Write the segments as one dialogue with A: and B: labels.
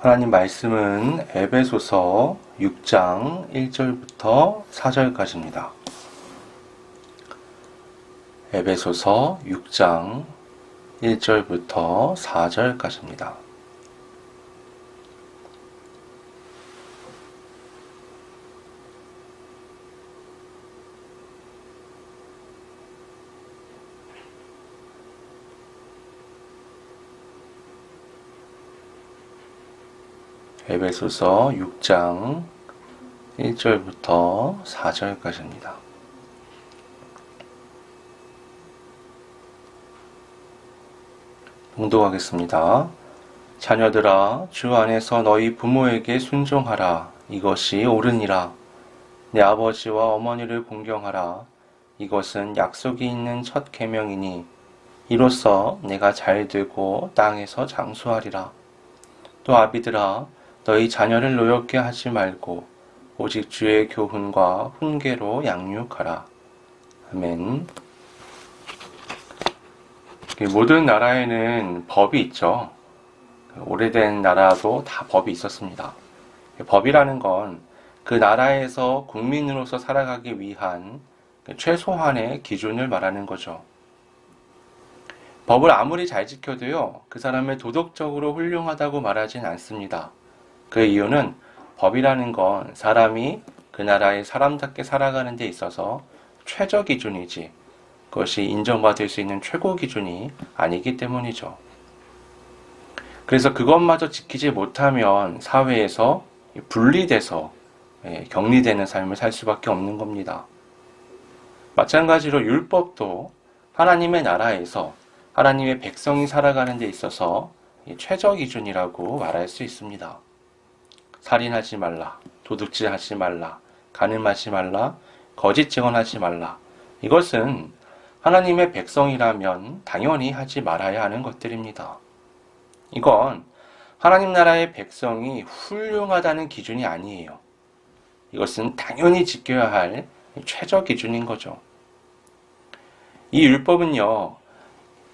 A: 하나님 말씀은 에베소서 6장 1절부터 4절까지입니다. 에베소서 6장 1절부터 4절까지입니다. 에베소서 6장 1절부터 4절까지입니다. 봉독하겠습니다. 자녀들아, 주 안에서 너희 부모에게 순종하라. 이것이 옳으니라. 내 아버지와 어머니를 공경하라. 이것은 약속이 있는 첫 계명이니 이로써 내가 잘 되고 땅에서 장수하리라. 또 아비들아, 너희 자녀를 노엽게 하지 말고 오직 주의 교훈과 훈계로 양육하라. 아멘. 모든 나라에는 법이 있죠. 오래된 나라도 다 법이 있었습니다. 법이라는 건 그 나라에서 국민으로서 살아가기 위한 최소한의 기준을 말하는 거죠. 법을 아무리 잘 지켜도요, 그 사람을 도덕적으로 훌륭하다고 말하진 않습니다. 그 이유는 법이라는 건 사람이 그 나라의 사람답게 살아가는 데 있어서 최저 기준이지, 그것이 인정받을 수 있는 최고 기준이 아니기 때문이죠. 그래서 그것마저 지키지 못하면 사회에서 분리돼서 예, 격리되는 삶을 살 수밖에 없는 겁니다. 마찬가지로 율법도 하나님의 나라에서 하나님의 백성이 살아가는 데 있어서 최저 기준이라고 말할 수 있습니다. 살인하지 말라, 도둑질하지 말라, 가늠하지 말라, 거짓 증언하지 말라. 이것은 하나님의 백성이라면 당연히 하지 말아야 하는 것들입니다. 이건 하나님 나라의 백성이 훌륭하다는 기준이 아니에요. 이것은 당연히 지켜야 할 최저 기준인 거죠. 이 율법은요,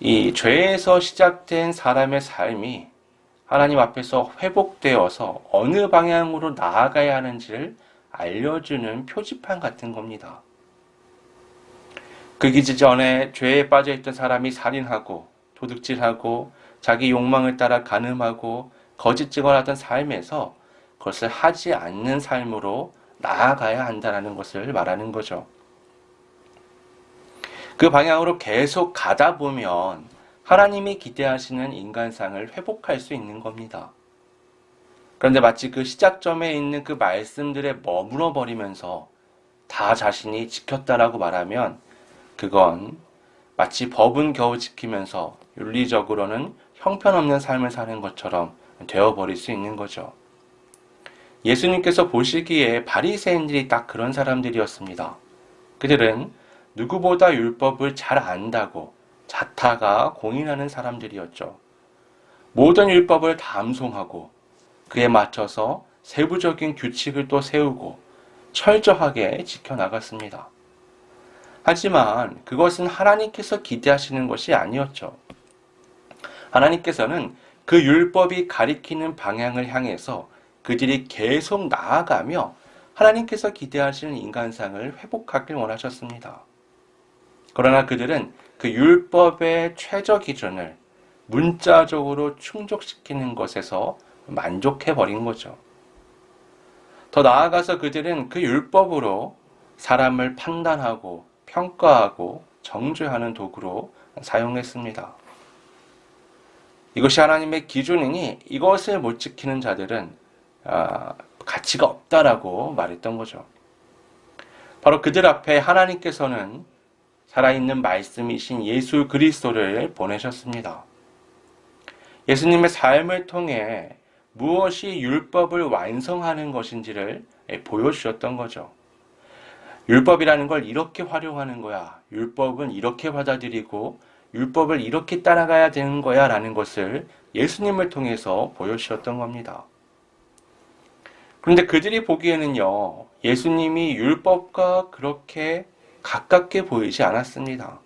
A: 이 죄에서 시작된 사람의 삶이 하나님 앞에서 회복되어서 어느 방향으로 나아가야 하는지를 알려주는 표지판 같은 겁니다. 그기 전에 죄에 빠져있던 사람이 살인하고 도둑질하고 자기 욕망을 따라 가늠하고 거짓 증언하던 삶에서 그것을 하지 않는 삶으로 나아가야 한다는 것을 말하는 거죠. 그 방향으로 계속 가다 보면 하나님이 기대하시는 인간상을 회복할 수 있는 겁니다. 그런데 마치 그 시작점에 있는 그 말씀들에 머물러 버리면서 다 자신이 지켰다라고 말하면 그건 마치 법은 겨우 지키면서 윤리적으로는 형편없는 삶을 사는 것처럼 되어버릴 수 있는 거죠. 예수님께서 보시기에 바리새인들이 딱 그런 사람들이었습니다. 그들은 누구보다 율법을 잘 안다고 자타가 공인하는 사람들이었죠. 모든 율법을 다 암송하고 그에 맞춰서 세부적인 규칙을 또 세우고 철저하게 지켜나갔습니다. 하지만 그것은 하나님께서 기대하시는 것이 아니었죠. 하나님께서는 그 율법이 가리키는 방향을 향해서 그들이 계속 나아가며 하나님께서 기대하시는 인간상을 회복하길 원하셨습니다. 그러나 그들은 그 율법의 최저 기준을 문자적으로 충족시키는 것에서 만족해 버린 거죠. 더 나아가서 그들은 그 율법으로 사람을 판단하고 평가하고 정죄하는 도구로 사용했습니다. 이것이 하나님의 기준이니 이것을 못 지키는 자들은 아, 가치가 없다라고 말했던 거죠. 바로 그들 앞에 하나님께서는 살아있는 말씀이신 예수 그리스도를 보내셨습니다. 예수님의 삶을 통해 무엇이 율법을 완성하는 것인지를 보여주셨던 거죠. 율법이라는 걸 이렇게 활용하는 거야. 율법은 이렇게 받아들이고 율법을 이렇게 따라가야 되는 거야 라는 것을 예수님을 통해서 보여주셨던 겁니다. 그런데 그들이 보기에는요, 예수님이 율법과 그렇게 가깝게 보이지 않았습니다.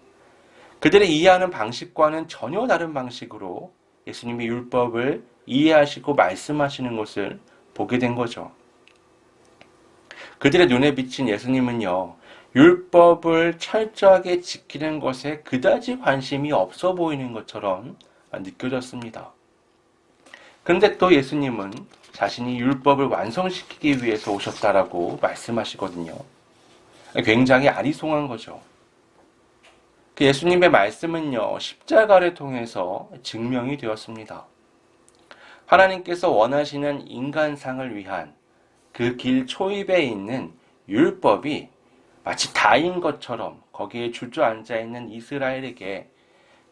A: 그들이 이해하는 방식과는 전혀 다른 방식으로 예수님이 율법을 이해하시고 말씀하시는 것을 보게 된 거죠. 그들의 눈에 비친 예수님은요, 율법을 철저하게 지키는 것에 그다지 관심이 없어 보이는 것처럼 느껴졌습니다. 그런데 또 예수님은 자신이 율법을 완성시키기 위해서 오셨다라고 말씀하시거든요. 굉장히 아리송한 거죠. 그 예수님의 말씀은요, 십자가를 통해서 증명이 되었습니다. 하나님께서 원하시는 인간상을 위한 그 길 초입에 있는 율법이 마치 다인 것처럼 거기에 주저앉아 있는 이스라엘에게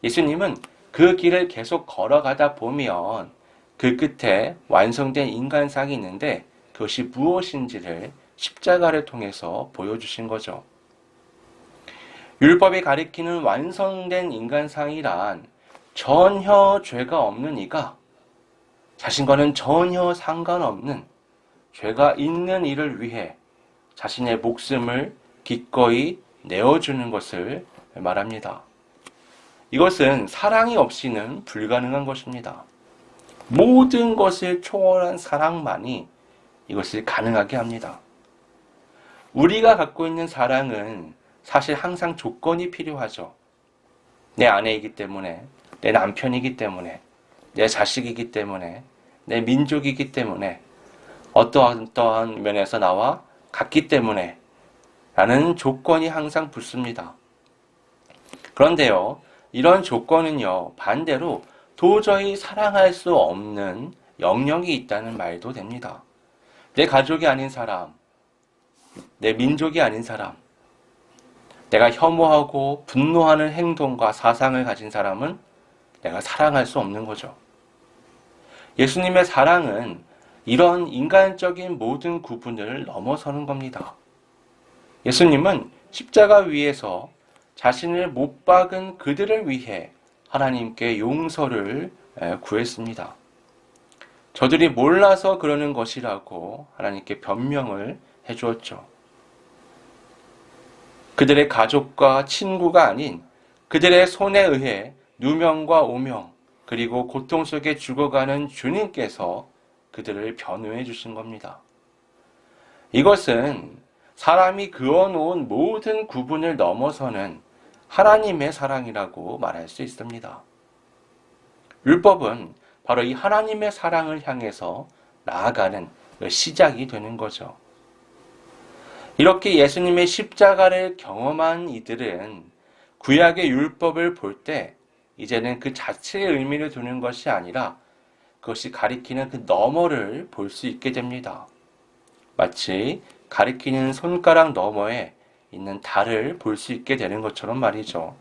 A: 예수님은 그 길을 계속 걸어가다 보면 그 끝에 완성된 인간상이 있는데 그것이 무엇인지를 십자가를 통해서 보여주신 거죠. 율법이 가리키는 완성된 인간상이란 전혀 죄가 없는 이가 자신과는 전혀 상관없는 죄가 있는 이를 위해 자신의 목숨을 기꺼이 내어주는 것을 말합니다. 이것은 사랑이 없이는 불가능한 것입니다. 모든 것을 초월한 사랑만이 이것을 가능하게 합니다. 우리가 갖고 있는 사랑은 사실 항상 조건이 필요하죠. 내 아내이기 때문에, 내 남편이기 때문에, 내 자식이기 때문에, 내 민족이기 때문에, 어떠한, 어떠한 면에서 나와 같기 때문에, 라는 조건이 항상 붙습니다. 그런데요, 이런 조건은요, 반대로 도저히 사랑할 수 없는 영역이 있다는 말도 됩니다. 내 가족이 아닌 사람, 내 민족이 아닌 사람, 내가 혐오하고 분노하는 행동과 사상을 가진 사람은 내가 사랑할 수 없는 거죠. 예수님의 사랑은 이런 인간적인 모든 구분을 넘어서는 겁니다. 예수님은 십자가 위에서 자신을 못 박은 그들을 위해 하나님께 용서를 구했습니다. 저들이 몰라서 그러는 것이라고 하나님께 변명을 해주었죠. 그들의 가족과 친구가 아닌 그들의 손에 의해 누명과 오명 그리고 고통 속에 죽어가는 주님께서 그들을 변호해 주신 겁니다. 이것은 사람이 그어놓은 모든 구분을 넘어서는 하나님의 사랑이라고 말할 수 있습니다. 율법은 바로 이 하나님의 사랑을 향해서 나아가는 시작이 되는 거죠. 이렇게 예수님의 십자가를 경험한 이들은 구약의 율법을 볼 때 이제는 그 자체의 의미를 두는 것이 아니라 그것이 가리키는 그 너머를 볼 수 있게 됩니다. 마치 가리키는 손가락 너머에 있는 달을 볼 수 있게 되는 것처럼 말이죠.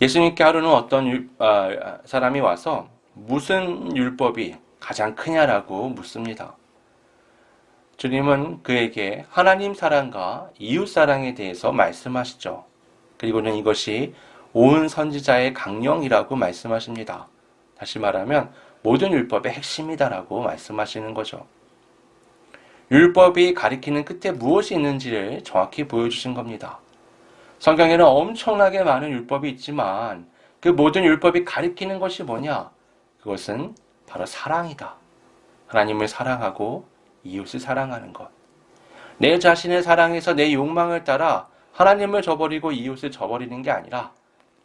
A: 예수님께 하루는 어떤 율, 아, 사람이 와서 무슨 율법이 가장 크냐라고 묻습니다. 주님은 그에게 하나님 사랑과 이웃 사랑에 대해서 말씀하시죠. 그리고는 이것이 온 선지자의 강령이라고 말씀하십니다. 다시 말하면 모든 율법의 핵심이다라고 말씀하시는 거죠. 율법이 가리키는 끝에 무엇이 있는지를 정확히 보여주신 겁니다. 성경에는 엄청나게 많은 율법이 있지만 그 모든 율법이 가리키는 것이 뭐냐? 그것은 바로 사랑이다. 하나님을 사랑하고 이웃을 사랑하는 것. 내 자신을 사랑해서 내 욕망을 따라 하나님을 저버리고 이웃을 저버리는 게 아니라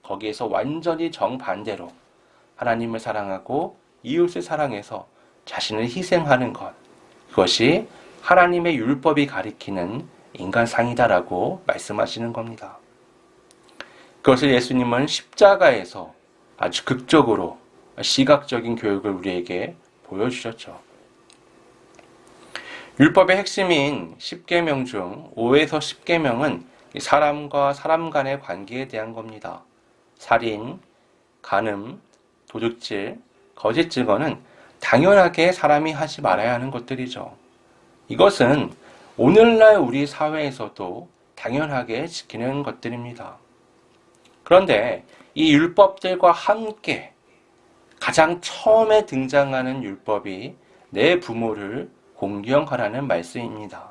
A: 거기에서 완전히 정반대로 하나님을 사랑하고 이웃을 사랑해서 자신을 희생하는 것. 그것이 하나님의 율법이 가리키는 인간상이다라고 말씀하시는 겁니다. 그것을 예수님은 십자가에서 아주 극적으로 시각적인 교육을 우리에게 보여주셨죠. 율법의 핵심인 10계명 중 5에서 10계명은 사람과 사람 간의 관계에 대한 겁니다. 살인, 간음, 도둑질, 거짓 증언은 당연하게 사람이 하지 말아야 하는 것들이죠. 이것은 오늘날 우리 사회에서도 당연하게 지키는 것들입니다. 그런데 이 율법들과 함께 가장 처음에 등장하는 율법이 내 부모를 공경하라는 말씀입니다.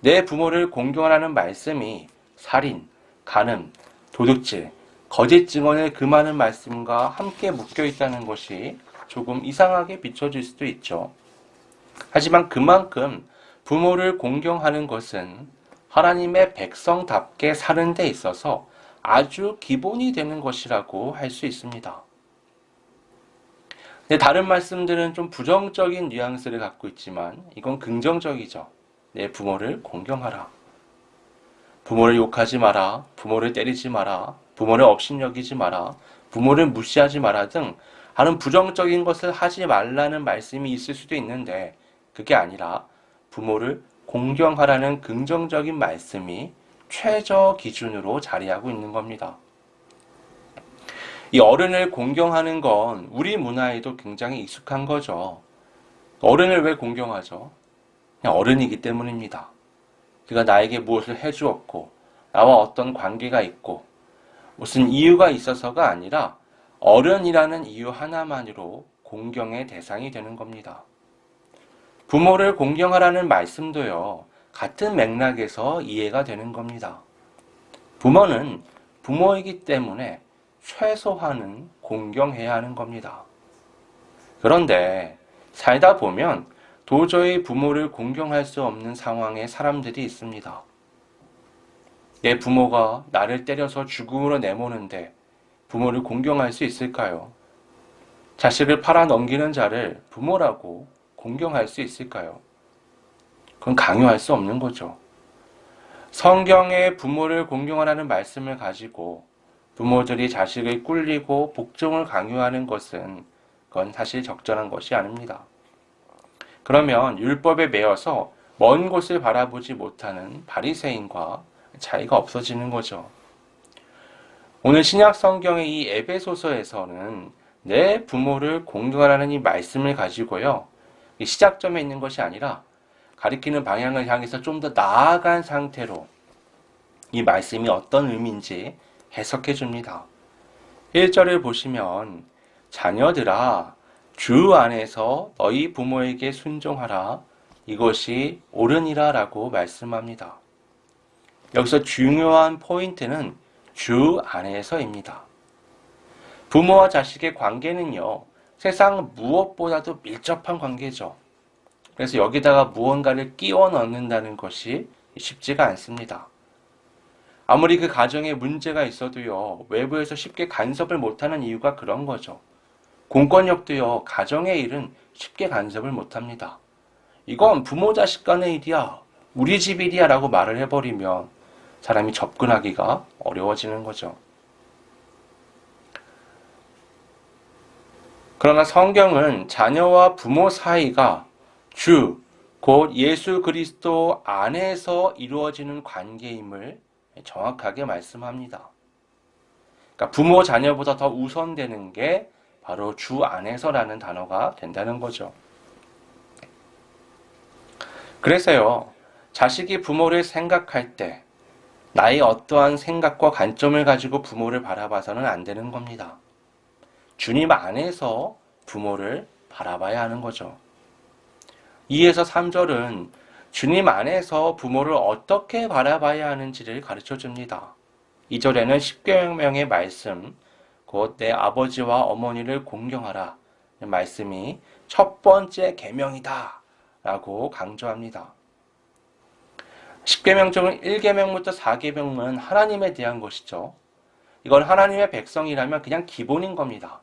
A: 내 부모를 공경하라는 말씀이 살인, 간음, 도둑질, 거짓 그 많은 말씀과 함께 묶여 있다는 것이 조금 이상하게 비춰질 수도 있죠. 하지만 그만큼 부모를 공경하는 것은 하나님의 백성답게 사는 데 있어서 아주 기본이 되는 것이라고 할 수 있습니다. 네, 다른 말씀들은 좀 부정적인 뉘앙스를 갖고 있지만 이건 긍정적이죠. 내 부모를 공경하라. 부모를 욕하지 마라. 부모를 때리지 마라. 부모를 업신여기지 마라. 부모를 무시하지 마라 등 하는 부정적인 것을 하지 말라는 말씀이 있을 수도 있는데 그게 아니라 부모를 공경하라는 긍정적인 말씀이 최저 기준으로 자리하고 있는 겁니다. 이 어른을 공경하는 건 우리 문화에도 굉장히 익숙한 거죠. 어른을 왜 공경하죠? 그냥 어른이기 때문입니다. 그가 나에게 무엇을 해주었고, 나와 어떤 관계가 있고, 무슨 이유가 있어서가 아니라 어른이라는 이유 하나만으로 공경의 대상이 되는 겁니다. 부모를 공경하라는 말씀도요, 같은 맥락에서 이해가 되는 겁니다. 부모는 부모이기 때문에 최소한은 공경해야 하는 겁니다. 그런데 살다 보면 도저히 부모를 공경할 수 없는 상황에 사람들이 있습니다. 내 부모가 나를 때려서 죽음으로 내모는데 부모를 공경할 수 있을까요? 자식을 팔아 넘기는 자를 부모라고 공경할 수 있을까요? 그건 강요할 수 없는 거죠. 성경의 부모를 공경하라는 말씀을 가지고 부모들이 자식을 꿀리고 복종을 강요하는 것은 그건 사실 적절한 것이 아닙니다. 그러면 율법에 매여서 먼 곳을 바라보지 못하는 바리새인과 차이가 없어지는 거죠. 오늘 신약 성경의 이 에베소서에서는 내 부모를 공경하라는 이 말씀을 가지고요. 시작점에 있는 것이 아니라 가리키는 방향을 향해서 좀 더 나아간 상태로 이 말씀이 어떤 의미인지 해석해 줍니다. 1절을 보시면 자녀들아 주 안에서 너희 부모에게 순종하라 이것이 옳으니라 라고 말씀합니다. 여기서 중요한 포인트는 주 안에서입니다. 부모와 자식의 관계는요, 세상 무엇보다도 밀접한 관계죠. 그래서 여기다가 무언가를 끼워 넣는다는 것이 쉽지가 않습니다. 아무리 그 가정에 문제가 있어도요, 외부에서 쉽게 간섭을 못하는 이유가 그런 거죠. 공권력도요, 가정의 일은 쉽게 간섭을 못합니다. 이건 부모 자식 간의 일이야. 우리 집 일이야 라고 말을 해버리면 사람이 접근하기가 어려워지는 거죠. 그러나 성경은 자녀와 부모 사이가 주, 곧 예수 그리스도 안에서 이루어지는 관계임을 정확하게 말씀합니다. 그러니까 부모 자녀보다 더 우선되는 게 바로 주 안에서라는 단어가 된다는 거죠. 그래서요, 자식이 부모를 생각할 때 나의 어떠한 생각과 관점을 가지고 부모를 바라봐서는 안 되는 겁니다. 주님 안에서 부모를 바라봐야 하는 거죠. 2에서 3절은 주님 안에서 부모를 어떻게 바라봐야 하는지를 가르쳐 줍니다. 2절에는 십계명의 말씀, 곧 내 아버지와 어머니를 공경하라. 말씀이 첫 번째 계명이다. 라고 강조합니다. 십계명 중 1계명부터 4계명은 하나님에 대한 것이죠. 이건 하나님의 백성이라면 그냥 기본인 겁니다.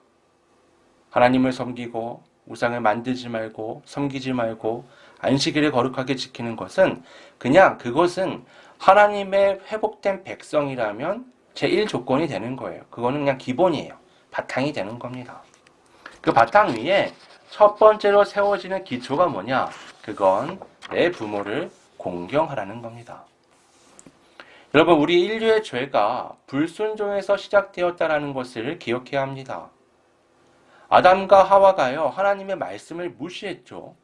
A: 하나님을 섬기고 우상을 만들지 말고 섬기지 말고 안식일을 거룩하게 지키는 것은 그냥 그것은 하나님의 회복된 백성이라면 제1 조건이 되는 거예요. 그거는 그냥 기본이에요. 바탕이 되는 겁니다. 그 바탕 위에 첫 번째로 세워지는 기초가 뭐냐? 그건 내 부모를 공경하라는 겁니다. 여러분, 우리 인류의 죄가 불순종에서 시작되었다라는 것을 기억해야 합니다. 아담과 하와가요, 하나님의 말씀을 무시했죠.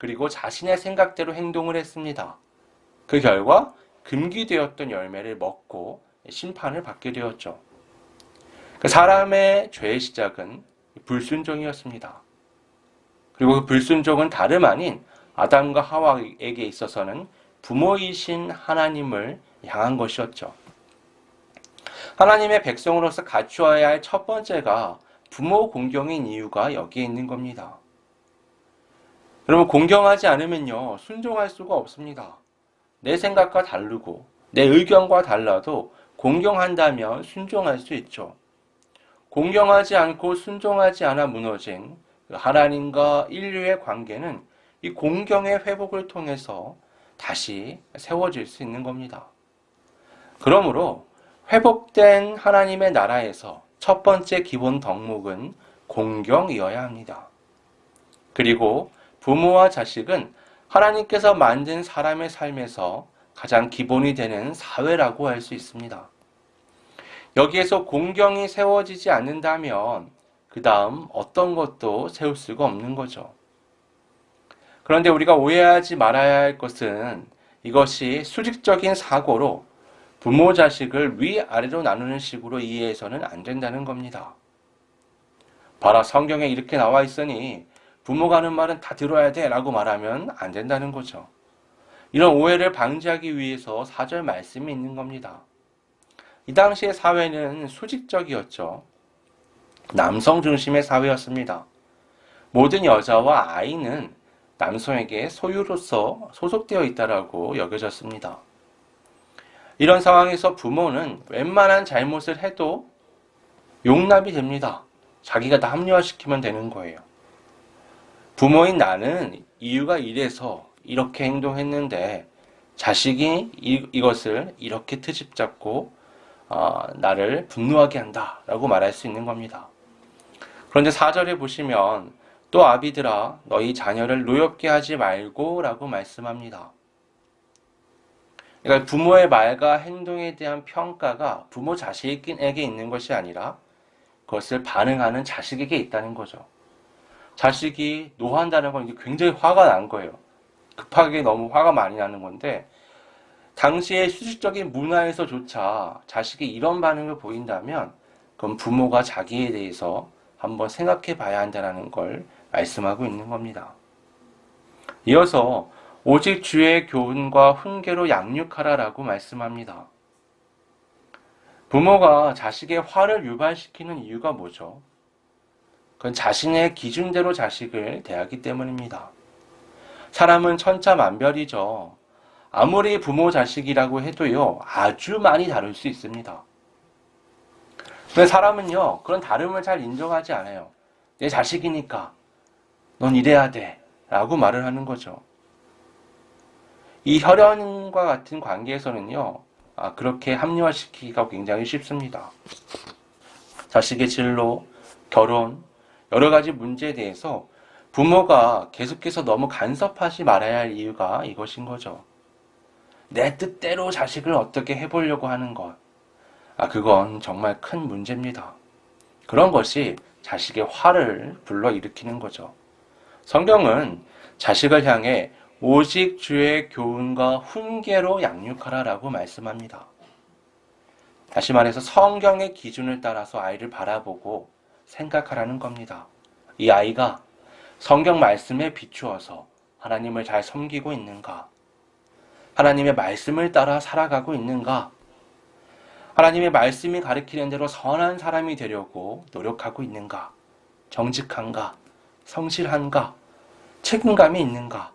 A: 그리고 자신의 생각대로 행동을 했습니다. 그 결과 금기되었던 열매를 먹고 심판을 받게 되었죠. 그 사람의 죄의 시작은 불순종이었습니다. 그리고 그 불순종은 다름 아닌 아담과 하와에게 있어서는 부모이신 하나님을 향한 것이었죠. 하나님의 백성으로서 갖추어야 할 첫 번째가 부모 공경인 이유가 여기에 있는 겁니다. 여러분, 공경하지 않으면요, 순종할 수가 없습니다. 내 생각과 다르고, 내 의견과 달라도 공경한다면 순종할 수 있죠. 공경하지 않고 순종하지 않아 무너진 그 하나님과 인류의 관계는 이 공경의 회복을 통해서 다시 세워질 수 있는 겁니다. 그러므로 회복된 하나님의 나라에서 첫 번째 기본 덕목은 공경이어야 합니다. 그리고 부모와 자식은 하나님께서 만든 사람의 삶에서 가장 기본이 되는 사회라고 할 수 있습니다. 여기에서 공경이 세워지지 않는다면 그 다음 어떤 것도 세울 수가 없는 거죠. 그런데 우리가 오해하지 말아야 할 것은 이것이 수직적인 사고로 부모 자식을 위아래로 나누는 식으로 이해해서는 안 된다는 겁니다. 봐라 성경에 이렇게 나와 있으니 부모가 하는 말은 다 들어야 돼 라고 말하면 안 된다는 거죠. 이런 오해를 방지하기 위해서 사절 말씀이 있는 겁니다. 이 당시의 사회는 수직적이었죠. 남성 중심의 사회였습니다. 모든 여자와 아이는 남성에게 소유로서 소속되어 있다라고 여겨졌습니다. 이런 상황에서 부모는 웬만한 잘못을 해도 용납이 됩니다. 자기가 다 합리화시키면 되는 거예요. 부모인 나는 이유가 이래서 이렇게 행동했는데 자식이 이, 이 것을 이렇게 트집 잡고 어, 나를 분노하게 한다라고 말할 수 있는 겁니다. 그런데 4절에 보시면 또 아비들아 너희 자녀를 노엽게 하지 말고라고 말씀합니다. 그러니까 부모의 말과 행동에 대한 평가가 부모 자식에게 있는 것이 아니라 그것을 반응하는 자식에게 있다는 거죠. 자식이 노한다는 건 굉장히 화가 난 거예요. 급하게 너무 화가 많이 나는 건데 당시의 수직적인 문화에서조차 자식이 이런 반응을 보인다면 그럼 부모가 자기에 대해서 한번 생각해 봐야 한다는 걸 말씀하고 있는 겁니다. 이어서 오직 주의 교훈과 훈계로 양육하라라고 말씀합니다. 부모가 자식의 화를 유발시키는 이유가 뭐죠? 그건 자신의 기준대로 자식을 대하기 때문입니다. 사람은 천차만별이죠. 아무리 부모 자식이라고 해도요, 아주 많이 다를 수 있습니다. 근데 사람은요, 그런 다름을 잘 인정하지 않아요. 내 자식이니까, 넌 이래야 돼. 라고 말을 하는 거죠. 이 혈연과 같은 관계에서는요, 아, 그렇게 합리화시키기가 굉장히 쉽습니다. 자식의 진로, 결혼, 여러 가지 문제에 대해서 부모가 계속해서 너무 간섭하지 말아야 할 이유가 이것인 거죠. 내 뜻대로 자식을 어떻게 해보려고 하는 것. 아, 그건 정말 큰 문제입니다. 그런 것이 자식의 화를 불러일으키는 거죠. 성경은 자식을 향해 오직 주의 교훈과 훈계로 양육하라 라고 말씀합니다. 다시 말해서 성경의 기준을 따라서 아이를 바라보고 생각하라는 겁니다. 이 아이가 성경 말씀에 비추어서 하나님을 잘 섬기고 있는가? 하나님의 말씀을 따라 살아가고 있는가? 하나님의 말씀이 가리키는 대로 선한 사람이 되려고 노력하고 있는가? 정직한가? 성실한가? 책임감이 있는가?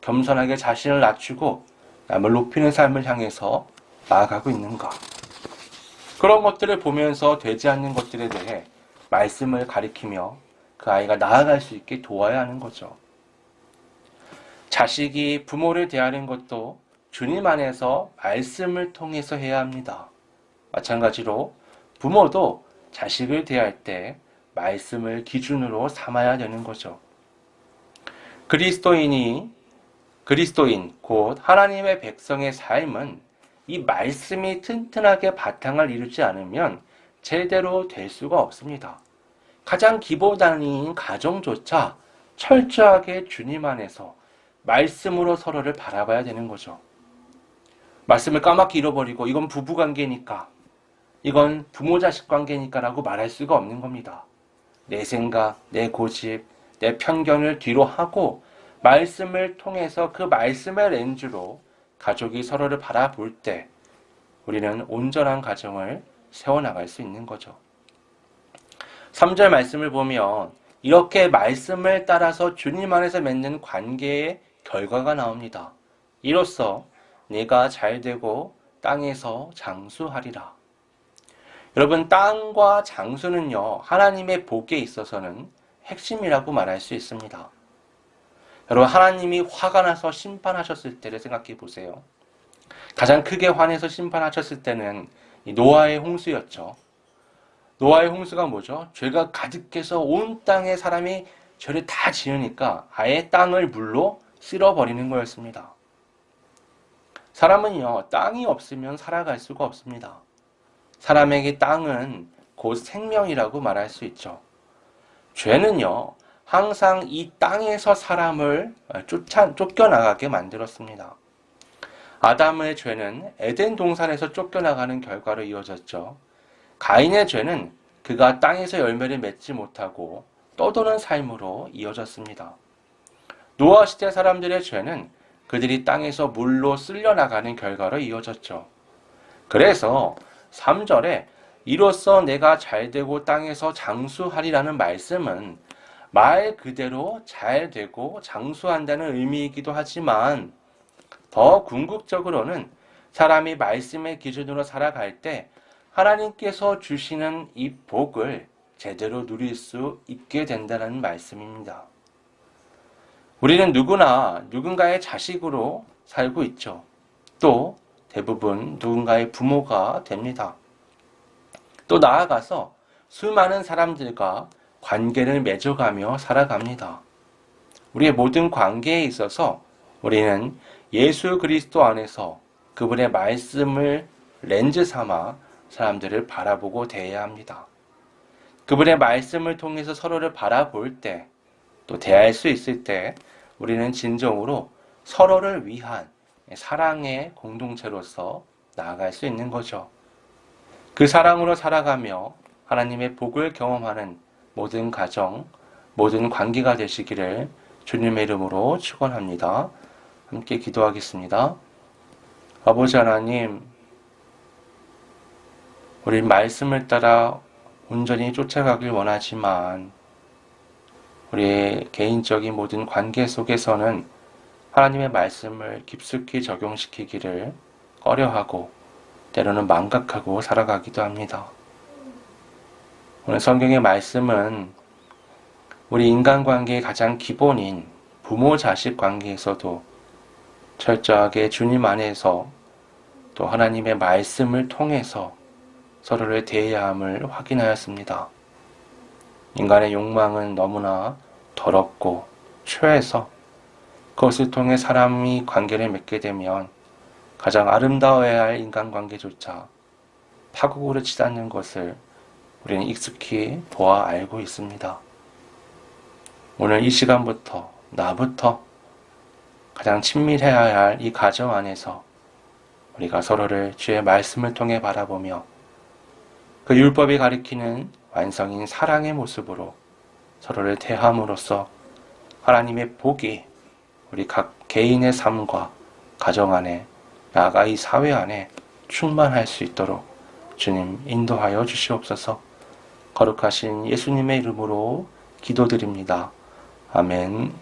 A: 겸손하게 자신을 낮추고 남을 높이는 삶을 향해서 나아가고 있는가? 그런 것들을 보면서 되지 않는 것들에 대해 말씀을 가리키며 그 아이가 나아갈 수 있게 도와야 하는 거죠. 자식이 부모를 대하는 것도 주님 안에서 말씀을 통해서 해야 합니다. 마찬가지로 부모도 자식을 대할 때 말씀을 기준으로 삼아야 되는 거죠. 그리스도인이 그리스도인 곧 하나님의 백성의 삶은 이 말씀이 튼튼하게 바탕을 이루지 않으면 제대로 될 수가 없습니다. 가장 기본 단위인 가정조차 철저하게 주님 안에서 말씀으로 서로를 바라봐야 되는 거죠. 말씀을 까맣게 잃어버리고 이건 부부 관계니까 이건 부모 자식 관계니까라고 말할 수가 없는 겁니다. 내 생각, 내 고집, 내 편견을 뒤로 하고 말씀을 통해서 그 말씀의 렌즈로 가족이 서로를 바라볼 때 우리는 온전한 가정을 세워나갈 수 있는 거죠. 3절 말씀을 보면 이렇게 말씀을 따라서 주님 안에서 맺는 관계의 결과가 나옵니다. 이로써 내가 잘 되고 땅에서 장수하리라. 여러분, 땅과 장수는요, 하나님의 복에 있어서는 핵심이라고 말할 수 있습니다. 여러분, 하나님이 화가 나서 심판하셨을 때를 생각해 보세요. 가장 크게 화내서 심판하셨을 때는 이 노아의 홍수였죠. 노아의 홍수가 뭐죠? 죄가 가득해서 온 땅에 사람이 죄를 다 지으니까 아예 땅을 물로 쓸어버리는 거였습니다. 사람은요, 땅이 없으면 살아갈 수가 없습니다. 사람에게 땅은 곧 생명이라고 말할 수 있죠. 죄는요, 항상 이 땅에서 사람을 쫓아, 쫓겨나가게 만들었습니다. 아담의 죄는 에덴 동산에서 쫓겨나가는 결과로 이어졌죠. 가인의 죄는 그가 땅에서 열매를 맺지 못하고 떠도는 삶으로 이어졌습니다. 노아 시대 사람들의 죄는 그들이 땅에서 물로 쓸려나가는 결과로 이어졌죠. 그래서 3절에 이로써 내가 잘 되고 땅에서 장수하리라는 말씀은 말 그대로 잘 되고 장수한다는 의미이기도 하지만 더 궁극적으로는 사람이 말씀의 기준으로 살아갈 때 하나님께서 주시는 이 복을 제대로 누릴 수 있게 된다는 말씀입니다. 우리는 누구나 누군가의 자식으로 살고 있죠. 또 대부분 누군가의 부모가 됩니다. 또 나아가서 수많은 사람들과 관계를 맺어가며 살아갑니다. 우리의 모든 관계에 있어서 우리는 예수 그리스도 안에서 그분의 말씀을 렌즈 삼아 사람들을 바라보고 대해야 합니다. 그분의 말씀을 통해서 서로를 바라볼 때, 또 대할 수 있을 때, 우리는 진정으로 서로를 위한 사랑의 공동체로서 나아갈 수 있는 거죠. 그 사랑으로 살아가며 하나님의 복을 경험하는 모든 가정, 모든 관계가 되시기를 주님의 이름으로 축원합니다. 함께 기도하겠습니다. 아버지 하나님, 우리 말씀을 따라 온전히 쫓아가길 원하지만 우리의 개인적인 모든 관계 속에서는 하나님의 말씀을 깊숙이 적용시키기를 꺼려하고 때로는 망각하고 살아가기도 합니다. 오늘 성경의 말씀은 우리 인간관계의 가장 기본인 부모 자식 관계에서도 철저하게 주님 안에서 또 하나님의 말씀을 통해서 서로를 대해야 함을 확인하였습니다. 인간의 욕망은 너무나 더럽고 초해서 그것을 통해 사람이 관계를 맺게 되면 가장 아름다워야 할 인간관계조차 파국으로 치닫는 것을 우리는 익숙히 보아 알고 있습니다. 오늘 이 시간부터 나부터 가장 친밀해야 할 이 가정 안에서 우리가 서로를 주의 말씀을 통해 바라보며 그 율법이 가리키는 완성인 사랑의 모습으로 서로를 대함으로써 하나님의 복이 우리 각 개인의 삶과 가정 안에 나아가 이 사회 안에 충만할 수 있도록 주님 인도하여 주시옵소서 거룩하신 예수님의 이름으로 기도드립니다. 아멘.